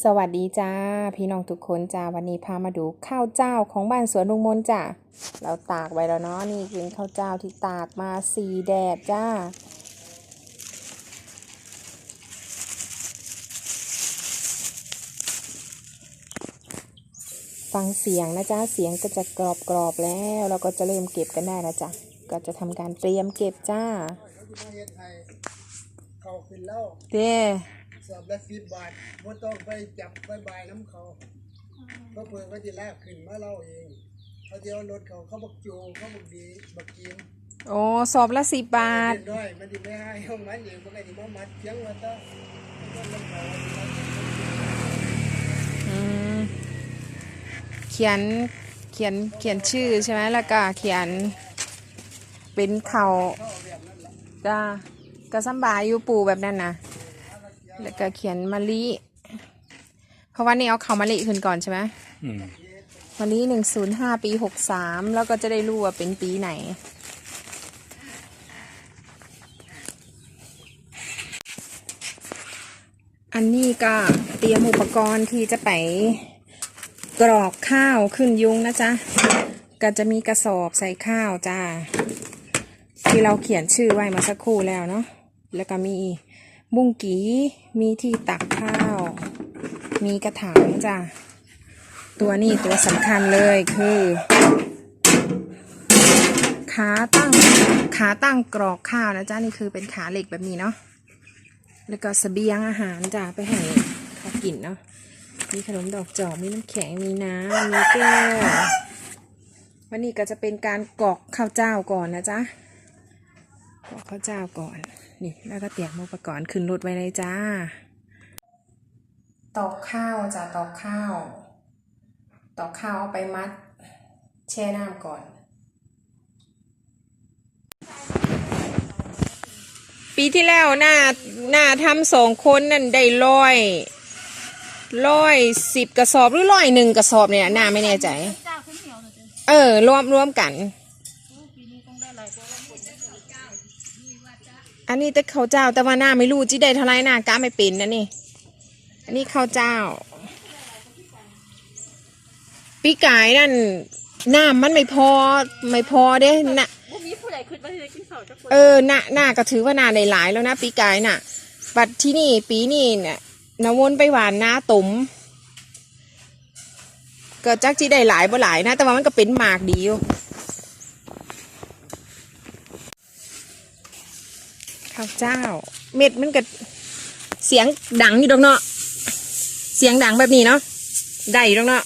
สวัสดีจ้า พี่น้องทุกคนจ้าวันนี้พามาดูข้าวเจ้าของบ้านสวนลุงมนจ้าเราตากไว้แล้วเนาะนี่เป็นข้าวเจ้าที่ตากมาสีแดดจ้า ฟังเสียงนะจ๊ะเสียงก็จะกรอบกรอบๆแล้วเราก็จะเริ่มเก็บกันได้นะจ๊ะก็จะทำการเตรียมเก็บจ้ามาเฮ็ด ให้เขาขึ้นแล้วเด้สอบละสิบบาทบ่ต้องไปจับไปบายน้ำเขาเพราะเพื่อนเขาจะลากขึ้นมาเล่าเองเขาจะเอารถเขาเขาบักจูเขาบักดีบักกินโอ้สอบละสิบบาทเป็นด้วยมันจะไม่ให้ห้องมันเองมันก็จะมามัดเสียงว่าต้องต้องลงเขาอืมเขียนเขียนเขียนชื่อใช่ไหมแล้วก็เขียนเป็นเขาจ้ากระซัมบายอยู่ปูแบบนั้นนะ แล้วก็เขียนมะลิเพราะว่านี่เอาเขามะลิขึ้นก่อนใช่ไหมอืมมะลิหนึ่งศูนย์ห้าปีหกสามแล้วก็จะได้รู้ว่าเป็นปีไหนอันนี้ก็เตรียมอุปกรณ์ที่จะไปกรอกข้าวขึ้นยุงนะจ๊ะ ก็จะมีกระสอบใส่ข้าวจ้า ที่เราเขียนชื่อไว้มาสักครู่แล้วเนาะ แล้วก็มี บุ้งกีมีที่ตักข้าว มีกระถางจ้ะ ตัวนี้ตัวสำคัญเลยคือขาตั้งขาตั้งกรอกข้าวนะจ๊ะนี่คือเป็นขาเหล็กแบบนี้เนาะแล้วก็เสบียงอาหารจ้ะไปให้เขากินเนาะมีขนมดอกจอกมีน้ำแข็งมีน้ำมีแก้ววันนี้ก็จะเป็นการกรอกข้าวเจ้าก่อนนะจ๊ะ กรอกข้าวเจ้าก่อน นี่แล้วก็เตรียมอุปกรณ์ขึ้นรถไว้เลยจ้า ตอกข้าวจ้ะตอกข้าว ตอกข้าวเอาไปมัด แช่น้ำก่อน ปีที่แล้วหน้าหน้าทำสองคนนั่นได้ร้อยร้อยสิบกระสอบหรือร้อยหนึ่งกระสอบเนี่ยหน้าไม่แน่ใจ เออ รวมรวมกัน อันนี้แต่ข้าวเจ้า แต่ว่าหน้าไม่รู้จีได้เท่าไรหน้ากล้าไม่เป็นนะนี่ อันนี้ข้าวเจ้า ปีกายนั่นน้ำมันไม่พอไม่พอเด้นะพวกนี้ผู้ใหญ่ขึ้นมาที่จะกินข้าวจักคนเออหน้าหน้าก็ถือว่าหน้าได้หลายแล้วนะปีกายน่ะ บัดที่นี่ปีนี้เนี่ยนวนไปหวานนาตุ่มก็จักจีได้หลายบ่หลายนะ แต่ว่ามันก็เป็นหมากดีอยู่ ข้าวเจ้า เม็ดมันก็เสียงดังอยู่ตรงเนาะเสียงดังแบบนี้เนาะได้อยู่ตรงเนาะ